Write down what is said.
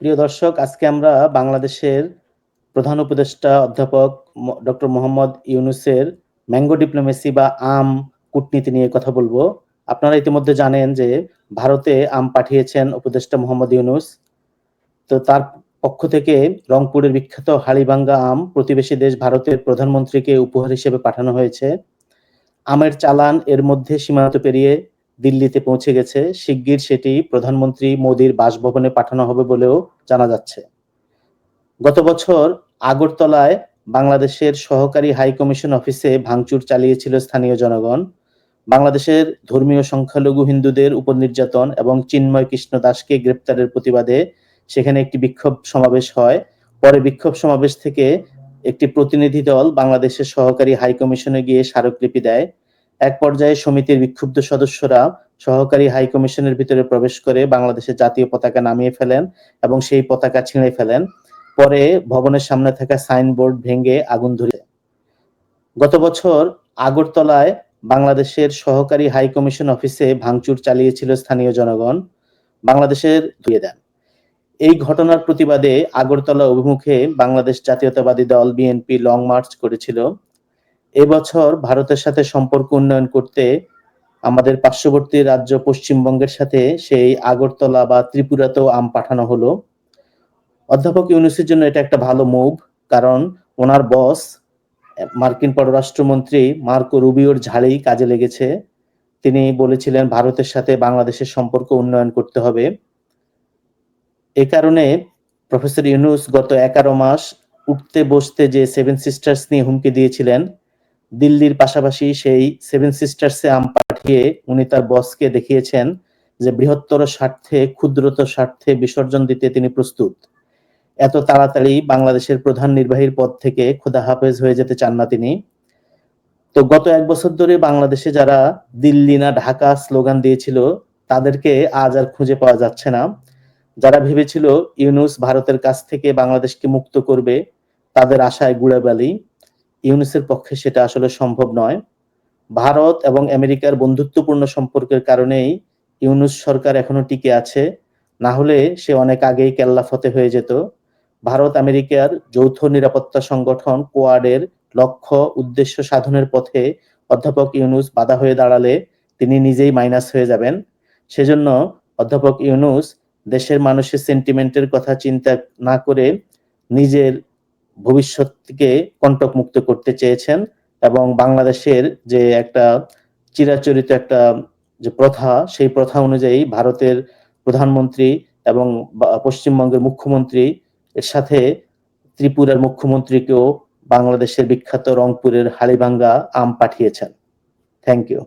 প্রিয় দর্শক, আজকে আমরা বাংলাদেশের প্রধান উপদেষ্টা অধ্যাপক ডক্টর মোহাম্মদ ইউনুসের ম্যাঙ্গো ডিপ্লোমেসি বা আম কূটনীতি নিয়ে কথা বলব। আপনারা ইতিমধ্যে জানেন যে ভারতে আম পাঠিয়েছেন উপদেষ্টা মোহাম্মদ ইউনুস। তো তার পক্ষ থেকে রংপুরের বিখ্যাত হাড়িভাঙ্গা আম প্রতিবেশী দেশ ভারতের প্রধানমন্ত্রীকে উপহার হিসেবে পাঠানো হয়েছে। আমের চালান এর মধ্যে সীমান্ত পেরিয়ে দিল্লিতে পৌঁছে গেছে, শিগগির সেটি প্রধানমন্ত্রী মোদীর বাসভবনে পাঠানো হবে বলেও জানা যাচ্ছে। গত বছর আগরতলায় বাংলাদেশের সহকারী হাই কমিশন অফিসে ভাঙচুর চালিয়েছিল স্থানীয় জনগণ। বাংলাদেশের ধর্মীয় সংখ্যালঘু হিন্দুদের উপর নির্যাতন এবং চিন্ময় কৃষ্ণ দাসকে গ্রেপ্তারের প্রতিবাদে সেখানে একটি বিক্ষোভ সমাবেশ হয়। পরে বিক্ষোভ সমাবেশ থেকে একটি প্রতিনিধি দল বাংলাদেশের সহকারী হাই কমিশনে গিয়ে স্মারকলিপি দেয়। এক পর্যায়ে সমিতির বিক্ষুব্ধ সদস্যরা সহকারী হাই কমিশনের ভিতরে প্রবেশ করে বাংলাদেশের জাতীয় পতাকা নামিয়ে ফেলেন এবং সেই পতাকা ছিঁড়ে ফেলেন। পরে ভবনের সামনে থাকা সাইনবোর্ড ভেঙে আগুন ধরে গত বছর আগরতলায় বাংলাদেশের সহকারী হাই কমিশন অফিসে ভাঙচুর চালিয়েছিল স্থানীয় জনগণ। বাংলাদেশের ধুয়ে দেন। এই ঘটনার প্রতিবাদে আগরতলা অভিমুখে বাংলাদেশ জাতীয়তাবাদী দল বিএনপি লং মার্চ করেছিল। এবছর ভারতের সাথে সম্পর্ক উন্নয়ন করতে আমাদের পার্শ্ববর্তী রাজ্য পশ্চিমবঙ্গের সাথে সেই আগরতলা বা ত্রিপুরাতেও আম পাঠানো হলো। অধ্যাপক ইউনুসের জন্য এটা একটা ভালো মুভ, কারণ ওনার বস, মার্কিন পররাষ্ট্রমন্ত্রী মার্কো রুবিওর ঝাড়েই কাজে লেগেছে। তিনি বলেছিলেন, ভারতের সাথে বাংলাদেশের সম্পর্ক উন্নয়ন করতে হবে। এ কারণে প্রফেসর ইউনুস গত এগারো মাস উঠতে বসতে যে সেভেন সিস্টার্স নিয়ে হুমকি দিয়েছিলেন দিল্লির পাশাপাশি সেই সেভেন সিস্টার্সে আম পাঠিয়ে উনি তার বসকে দেখিয়েছেন যে বৃহত্তর স্বার্থে, ক্ষুদ্রতর স্বার্থে বিসর্জন দিতে তিনি প্রস্তুত। এত তাড়াতাড়ি বাংলাদেশের প্রধান নির্বাহীর পদ থেকে খোদা হাফেজ হয়ে যেতে চান না তিনি। তো গত এক বছর ধরে বাংলাদেশে যারা দিল্লি না ঢাকা স্লোগান দিয়েছিল, তাদেরকে আজ আর খুঁজে পাওয়া যাচ্ছে না। যারা ভেবেছিল, ইউনুস ভারতের কাছ থেকে বাংলাদেশকে মুক্ত করবে, তাদের আশায় গুড়াবালি। ইউনুসের পক্ষে সেটা আসলে সম্ভব নয়। ভারত এবং আমেরিকার বন্ধুত্বপূর্ণ সম্পর্কের কারণেই ইউনুস সরকার এখনও টিকে আছে। না হলে সে অনেক আগেই কেল্লা ফতে হয়ে যেত। ভারত, আমেরিকার যৌথ নিরাপত্তা সংগঠন কোয়াডের লক্ষ্য, উদ্দেশ্য সাধনের পথে অধ্যাপক ইউনুস বাধা হয়ে দাঁড়ালে তিনি নিজেই মাইনাস হয়ে যাবেন। সেজন্য অধ্যাপক ইউনুস দেশের মানুষের সেন্টিমেন্টের কথা চিন্তা না করে নিজের ভবিষ্যৎকে কণ্টক মুক্ত করতে চেয়েছেন এবং বাংলাদেশের যে একটা চিরাচরিত একটা যে প্রথা, সেই প্রথা অনুযায়ী ভারতের প্রধানমন্ত্রী এবং পশ্চিমবঙ্গের মুখ্যমন্ত্রী এর সাথে ত্রিপুরার মুখ্যমন্ত্রীকেও বাংলাদেশের বিখ্যাত রংপুরের হাড়িভাঙ্গা আম পাঠিয়েছেন। Thank you